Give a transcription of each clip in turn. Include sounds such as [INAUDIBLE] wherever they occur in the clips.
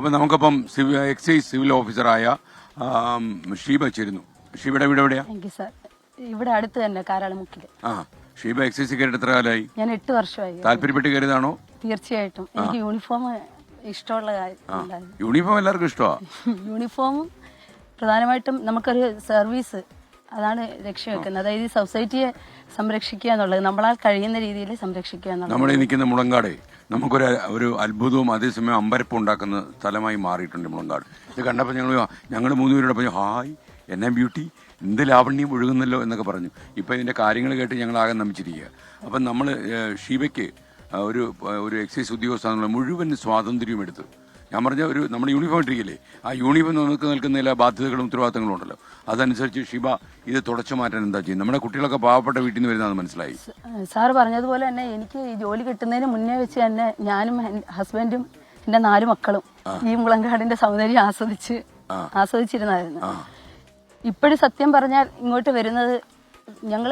അപ്പൊ നമുക്കപ്പം civil excise civil ഓഫീസറായ ഷീബ ചേരുന്നു. ഷീബയുടെ വീട് എവിടെയാ? സാർ. ഇവിടെ അടുത്ത് തന്നെ ആ ഷീബ എക്സൈസ് കയറിയിട്ട് എത്ര കാലമായി? ഞാൻ എട്ട് വർഷമായി. താല്പര്യപ്പെട്ട് കയറിയതാണോ? തീർച്ചയായിട്ടും. എനിക്ക് യൂണിഫോം ഇഷ്ടമുള്ള കാര്യം യൂണിഫോം എല്ലാവർക്കും ഇഷ്ടമാണ് [LAUGHS] യൂണിഫോമും പ്രധാനമായിട്ടും നമുക്കൊരു സർവീസ് അതാണ് ലക്ഷ്യം വെക്കുന്നത്. അതായത് ഈ സൊസൈറ്റിയെ സംരക്ഷിക്കുക എന്നുള്ളത് നമ്മളാൽ കഴിയുന്ന രീതിയിൽ സംരക്ഷിക്കുക എന്നുള്ളത്. നമ്മുടെ നിൽക്കുന്ന മുളങ്കാട് നമുക്കൊരു ഒരു അത്ഭുതവും അതേസമയം അമ്പരപ്പും ഉണ്ടാക്കുന്ന സ്ഥലമായി മാറിയിട്ടുണ്ട് മുളങ്കാട്. ഇത് കണ്ടപ്പോൾ ഞങ്ങൾ ഞങ്ങൾ മൂന്നുപേരോട് പറഞ്ഞു ഹായ് എന്നെ ബ്യൂട്ടി എന്ത് ലാവണ്യം ഒഴുകുന്നല്ലോ എന്നൊക്കെ പറഞ്ഞു. ഇപ്പം ഇതിന്റെ കാര്യങ്ങൾ കേട്ട് ഞങ്ങൾ ആകെ നമിച്ചിരിക്കുക. അപ്പം നമ്മൾ ഷീബയ്ക്ക് ഒരു ഒരു എക്സൈസ് ഉദ്യോഗസ്ഥ മുഴുവൻ സ്വാതന്ത്ര്യം എടുത്ത് ഞാൻ പറഞ്ഞ ഒരു നമ്മൾ യൂണിഫോം ഇട്ടിരിക്കില്ലേ? ആ യൂണിഫോം നമുക്ക് നിൽക്കുന്ന എല്ലാ ബാധ്യതകളും ഉത്തരവാദിത്തങ്ങളും ഉണ്ടല്ലോ. അതനുസരിച്ച് ഷിബ ഇത് തുടച്ചു മാറ്റാൻ എന്താ ചെയ്യും നമ്മുടെ കുട്ടികളൊക്കെ പാവപ്പെട്ട വീട്ടിൽ നിന്ന് വരുന്നതെന്ന് മനസ്സിലായി. സാർ പറഞ്ഞതുപോലെ തന്നെ എനിക്ക് ഈ ജോലി കിട്ടുന്നതിന് മുന്നേ വെച്ച് തന്നെ ഞാനും ഹസ്ബൻഡും എന്റെ നാല് മക്കളും ഈ മുളങ്കാടിന്റെ സൗന്ദര്യം ആസ്വദിച്ച് ആസ്വദിച്ചിരുന്നായിരുന്നു ഇപ്പോഴും സത്യം പറഞ്ഞാൽ ഇങ്ങോട്ട് വരുന്നത് ഞങ്ങൾ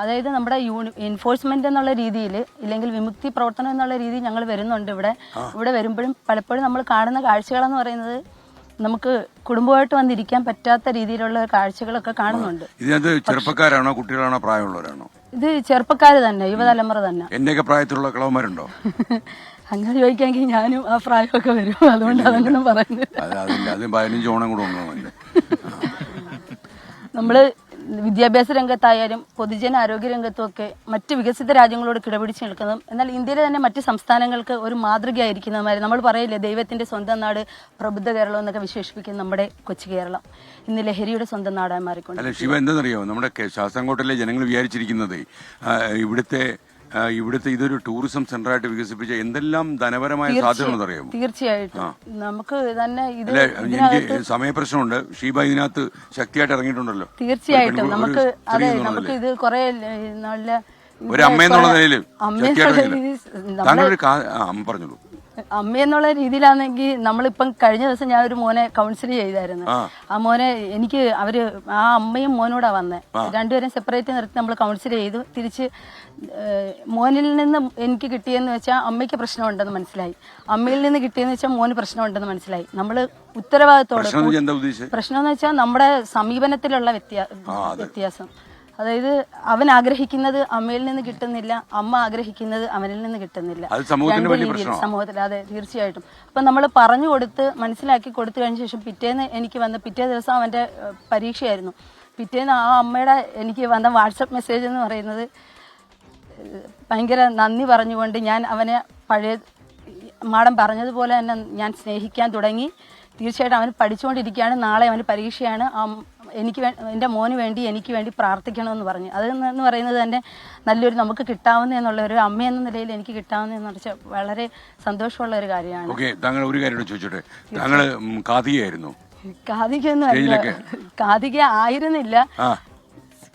അതായത് നമ്മുടെ യൂണി എൻഫോഴ്സ്മെന്റ് എന്നുള്ള രീതിയിൽ ഇല്ലെങ്കിൽ വിമുക്തി പ്രവർത്തനം എന്നുള്ള രീതിയിൽ ഞങ്ങൾ വരുന്നുണ്ട് ഇവിടെ. ഇവിടെ വരുമ്പോഴും പലപ്പോഴും നമ്മൾ കാണുന്ന കാഴ്ചകളെന്ന് പറയുന്നത് നമുക്ക് കുടുംബമായിട്ട് വന്നിരിക്കാൻ പറ്റാത്ത രീതിയിലുള്ള കാഴ്ചകളൊക്കെ കാണുന്നുണ്ട്. ഇതിനകത്ത് ചെറുപ്പക്കാരാണോ കുട്ടികളാണോ പ്രായമുള്ളവരാണോ? ഇത് ചെറുപ്പക്കാർ തന്നെ യുവതലമുറ തന്നെ. എന്റെയൊക്കെ പ്രായത്തിലുള്ള കളവന്മാരുണ്ടോ? [LAUGHS] അങ്ങനെ ചോദിക്കാമെങ്കിൽ ഞാനും ആ പ്രായമൊക്കെ വരും. അതുകൊണ്ട് അതങ്ങനെ കൂടെ [LAUGHS] നമ്മൾ വിദ്യാഭ്യാസ രംഗത്തായാലും പൊതുജന ആരോഗ്യ രംഗത്തും ഒക്കെ മറ്റ് വികസിത രാജ്യങ്ങളോട് കിടപിടിച്ച് നിൽക്കുന്നതും എന്നാൽ ഇന്ത്യയിലെ തന്നെ മറ്റ് സംസ്ഥാനങ്ങൾക്ക് ഒരു മാതൃകയായിരിക്കുന്നതുമായി നമ്മൾ പറയില്ലേ ദൈവത്തിന്റെ സ്വന്തം നാട് പ്രബുദ്ധ കേരളം എന്നൊക്കെ വിശേഷിപ്പിക്കുന്ന നമ്മുടെ കൊച്ചു കേരളം. ഇന്ന് ലഹരിയുടെ സ്വന്തം നാടായി മാറിക്കൊണ്ട്. അല്ല ശിവ എന്താണെന്നറിയോ നമ്മുടെ കെ- ശാസ്താംകോട്ടിലെ ജനങ്ങൾ വിചാരിച്ചിരിക്കുന്നത് ഇവിടുത്തെ ഇവിടുത്തെ ഇതൊരു ടൂറിസം സെന്ററായിട്ട് വികസിപ്പിച്ച എന്തെല്ലാം ധനപരമായ സാധ്യതകളെന്ന് അറിയാമോ? തീർച്ചയായിട്ടും. നമുക്ക് തന്നെ ഇത് എനിക്ക് സമയപ്രശ്നമുണ്ട്. ഷീബ ഇതിനകത്ത് ശക്തിയായിട്ട് ഇറങ്ങിയിട്ടുണ്ടല്ലോ. തീർച്ചയായിട്ടും. നമുക്ക് അതെ നമുക്ക് ഇത് കുറെ നല്ല ഒരു അമ്മ എന്നുള്ള നിലയിൽ താങ്കൾ അമ്മ പറഞ്ഞോളൂ. അമ്മ എന്നുള്ള രീതിയിലാണെങ്കിൽ നമ്മളിപ്പം കഴിഞ്ഞ ദിവസം ഞാൻ ഒരു മോനെ കൗൺസിൽ ചെയ്തായിരുന്നു. ആ. മോനെ എനിക്ക് അവർ ആ അമ്മയും മോനോടാ വന്നേ. രണ്ടുപേരും സെപ്പറേറ്റ് നിർത്തി നമ്മൾ കൗൺസിൽ ചെയ്തു. തിരിച്ച് മോനിൽ നിന്ന് എനിക്ക് കിട്ടിയെന്ന് വെച്ചാൽ അമ്മയ്ക്ക് പ്രശ്നമുണ്ടെന്ന് മനസ്സിലായി. അമ്മയിൽ നിന്ന് കിട്ടിയെന്ന് വെച്ചാൽ മോന് പ്രശ്നമുണ്ടെന്ന് മനസ്സിലായി. നമ്മൾ ഉത്തരവാദിത്തോടെ പ്രശ്നം എന്ന് വെച്ചാൽ നമ്മുടെ സമീപനത്തിലുള്ള വ്യത്യാസം. അതായത് അവൻ ആഗ്രഹിക്കുന്നത് അമ്മയിൽ നിന്ന് കിട്ടുന്നില്ല അമ്മ ആഗ്രഹിക്കുന്നത് അവനിൽ നിന്ന് കിട്ടുന്നില്ല. രണ്ട് രീതിയിൽ. സമൂഹത്തിൽ അതെ തീർച്ചയായിട്ടും. അപ്പൊ നമ്മൾ പറഞ്ഞു കൊടുത്ത് മനസ്സിലാക്കി കൊടുത്തു കഴിഞ്ഞ ശേഷം പിറ്റേന്ന് എനിക്ക് വന്ന പിറ്റേ ദിവസം അവന്റെ പരീക്ഷയായിരുന്നു. പിറ്റേന്ന് ആ അമ്മയുടെ എനിക്ക് വന്ന വാട്സപ്പ് മെസ്സേജ് എന്ന് പറയുന്നത് ഭയങ്കര നന്ദി പറഞ്ഞുകൊണ്ട് ഞാൻ അവനെ പഴയ മാഡം പറഞ്ഞതുപോലെ തന്നെ ഞാൻ സ്നേഹിക്കാൻ തുടങ്ങി. തീർച്ചയായിട്ടും അവൻ പഠിച്ചുകൊണ്ടിരിക്കുകയാണ്. നാളെ അവന് പരീക്ഷയാണ്. അം- എനിക്ക് എന്റെ മോന് വേണ്ടി എനിക്ക് വേണ്ടി പ്രാർത്ഥിക്കണമെന്ന് പറഞ്ഞു. അത് എന്ന് പറയുന്നത് തന്നെ നല്ലൊരു നമുക്ക് കിട്ടാവുന്ന എന്നുള്ള ഒരു അമ്മ എന്ന നിലയിൽ എനിക്ക് കിട്ടാവുന്ന എന്ന് വെച്ചാൽ വളരെ സന്തോഷമുള്ള ഒരു കാര്യമാണ്. ഓക്കെ താങ്കൾ ഒരു കാര്യം ചോദിച്ചോട്ടെ? താങ്കൾ കാതികയായിരുന്നു കാതികൊന്നും അല്ല? കാതിക ആയിരുന്നില്ല.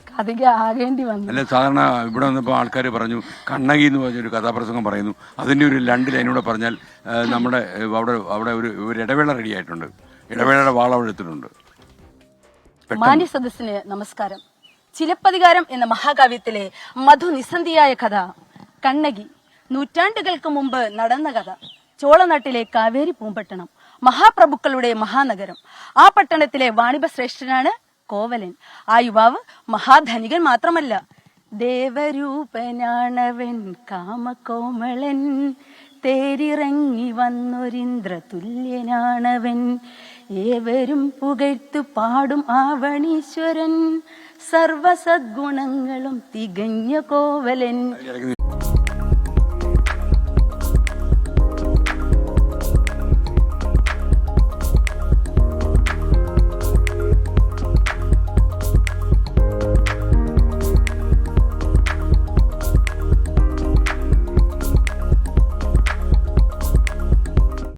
കാതിക ആകേണ്ടി വന്നു. അല്ല സാധാരണ ഇവിടെ വന്നപ്പോൾ ആൾക്കാർ പറഞ്ഞു കണ്ണകി എന്ന് പറഞ്ഞൊരു കഥാപ്രസംഗം പറയുന്നു. അതിന്റെ ഒരു രണ്ട് ലൈനൂടെ പറഞ്ഞാൽ നമ്മുടെ അവിടെ അവിടെ ഒരു ഒരു ഇടവേള റെഡി ആയിട്ടുണ്ട്. ഇടവേളയുടെ വാളവിടെ എടുത്തിട്ടുണ്ട് മാന്യ സദസ്സിന് നമസ്കാരം. ചിലപ്പതികാരം എന്ന മഹാകാവ്യത്തിലെ മധു നിസന്ധിയായ കഥ കണ്ണകി നൂറ്റാണ്ടുകൾക്ക് മുമ്പ് നടന്ന കഥ ചോളനാട്ടിലെ കാവേരി പൂമ്പട്ടണം മഹാപ്രഭുക്കളുടെ മഹാനഗരം ആ പട്ടണത്തിലെ വാണിഭ ശ്രേഷ്ഠനാണ് കോവലൻ. ആ യുവാവ് മഹാധനികൻ മാത്രമല്ല ദേവരൂപനാണവൻ കാമകോമളൻ. തേരിറങ്ങി വന്നൊരിന്ദ്ര തുല്യനാണവൻ. ഏവരും പുകഴ്ത്തു പാടും ആവണീശ്വരൻ. സർവസദ്ഗുണങ്ങളും തികഞ്ഞ കോവലൻ.